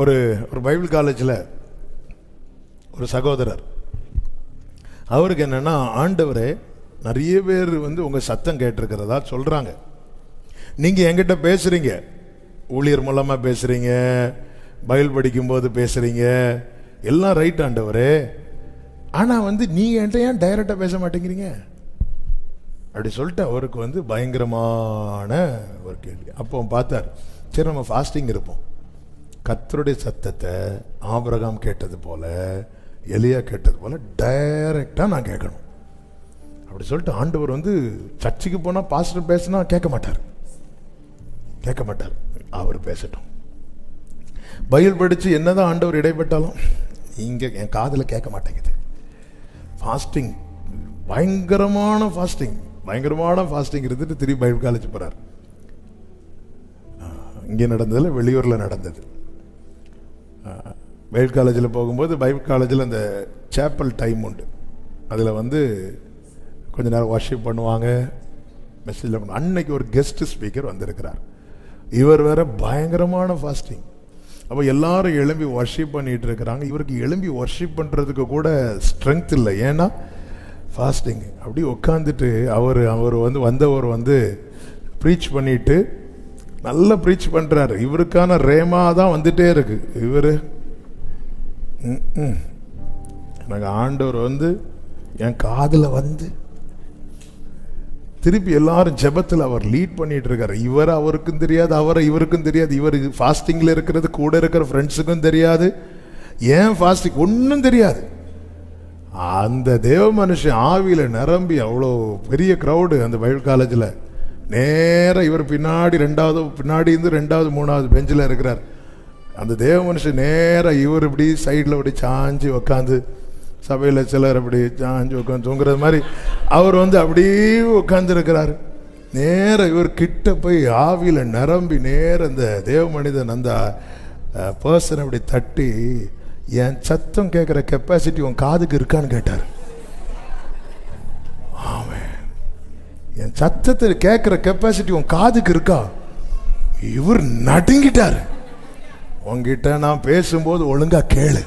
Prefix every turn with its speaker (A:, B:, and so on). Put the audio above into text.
A: ஒரு ஒரு பைபிள் காலேஜில் ஒரு சகோதரர். அவருக்கு என்னென்னா ஆண்டவரே நிறைய பேர் வந்து உங்கள் சத்தம் கேட்டிருக்கிறதா சொல்கிறாங்க நீங்கள் என்கிட்ட பேசுகிறீங்க ஊழியர் மூலமாக பேசுகிறீங்க பயில் படிக்கும்போது பேசுகிறீங்க எல்லாம் ரைட் ஆண்டவரே. ஆனால் வந்து நீங்கள் என்கிட்ட ஏன் டைரெக்டாக பேச மாட்டேங்கிறீங்க? அப்படி சொல்லிட்டு அவருக்கு வந்து பயங்கரமான ஒரு கேள்வி. அப்போ பார்த்தார் சரி நம்ம ஃபாஸ்டிங் இருப்போம். கத்தருடைய சத்தத்தை ஆபிரகாம் கேட்டது போல எலியா கேட்டது போல டைரக்டாக நான் கேட்கணும். அப்படி சொல்லிட்டு ஆண்டவர் வந்து சர்ச்சுக்கு போனால் பாஸ்டர் பேசினா கேட்க மாட்டார். கேட்க மாட்டார். அவர் பேசட்டும். பயில் படித்து என்னதான் ஆண்டவர் இடைப்பட்டாலும் இங்கே என் காதில் கேட்க மாட்டேங்குது. ஃபாஸ்டிங் பயங்கரமான ஃபாஸ்டிங் பயங்கரமான ஃபாஸ்டிங் இருந்துட்டு திரும்பி பைபிள் காலேஜ் போகிறார் இங்கே நடந்ததில் வெளியூரில் நடந்தது. பைபிள் காலேஜில் போகும்போது பைபிள் காலேஜில் அந்த சேப்பல் டைம் உண்டு. அதில் வந்து கொஞ்ச நேரம் வாஷிப் பண்ணுவாங்க மெசேஜில் பண்ணுவாங்க. அன்னைக்கு ஒரு கெஸ்ட் ஸ்பீக்கர் வந்திருக்கிறார். இவர் வேற பயங்கரமான ஃபாஸ்டிங் அப்போ எல்லாரும் எழும்பி ஒர்ஷிப் பண்ணிகிட்டு இருக்கிறாங்க. இவருக்கு எழும்பி ஒர்ஷிப் பண்ணுறதுக்கு கூட ஸ்ட்ரென்த் இல்லை. ஏன்னா ஃபாஸ்டிங் அப்படி உட்காந்துட்டு அவர் அவர் வந்து வந்தவர் வந்து ப்ரீச் பண்ணிட்டு நல்லா ப்ரீச் பண்ணுறாரு இவருக்கான ரேமா தான் வந்துகிட்டே இருக்குது இவர் எனக்கு ஆண்டவர் வந்து என் காதில் வந்து திருப்பி எல்லாரும் ஜெபத்தில் அவர் லீட் பண்ணிட்டு இருக்காரு. இவர் அவருக்கும் தெரியாது அவரை இவருக்கும் தெரியாது. இவர் ஃபாஸ்டிங்கில் இருக்கிறது கூட இருக்கிற ஃப்ரெண்ட்ஸுக்கும் தெரியாது. ஏன் ஃபாஸ்டிங் ஒன்றும் தெரியாது. அந்த தேவ மனுஷன் ஆவியில் நிரம்பி அவ்வளோ பெரிய க்ரௌடு அந்த பயில் காலேஜில் நேராக இவர் பின்னாடி ரெண்டாவது பின்னாடி இருந்து ரெண்டாவது மூணாவது பெஞ்சில் இருக்கிறார். அந்த தேவ மனுஷன் நேராக இவர் இப்படி சைடில் இப்படி சாஞ்சு உக்காந்து சபையில் சிலர் அப்படி சாஞ்சு உட்காந்து தூங்குறது மாதிரி அவர் வந்து அப்படியே உட்காந்துருக்கிறார் நேராக இவர் கிட்ட போய் ஆவியில் நிரம்பி நேர அந்த தேவ மனிதன் அந்த பர்சன் அப்படி தட்டி என் சத்தம் கேட்குற கெப்பாசிட்டி உன் காதுக்கு இருக்கான்னு கேட்டார். ஆமே என் சத்தத்தை கேட்குற கெப்பாசிட்டி உன் காதுக்கு இருக்கா? இவர் நடுங்கிட்டார். உங்ககிட்ட நான் பேசும்போது ஒழுங்கா கேளு.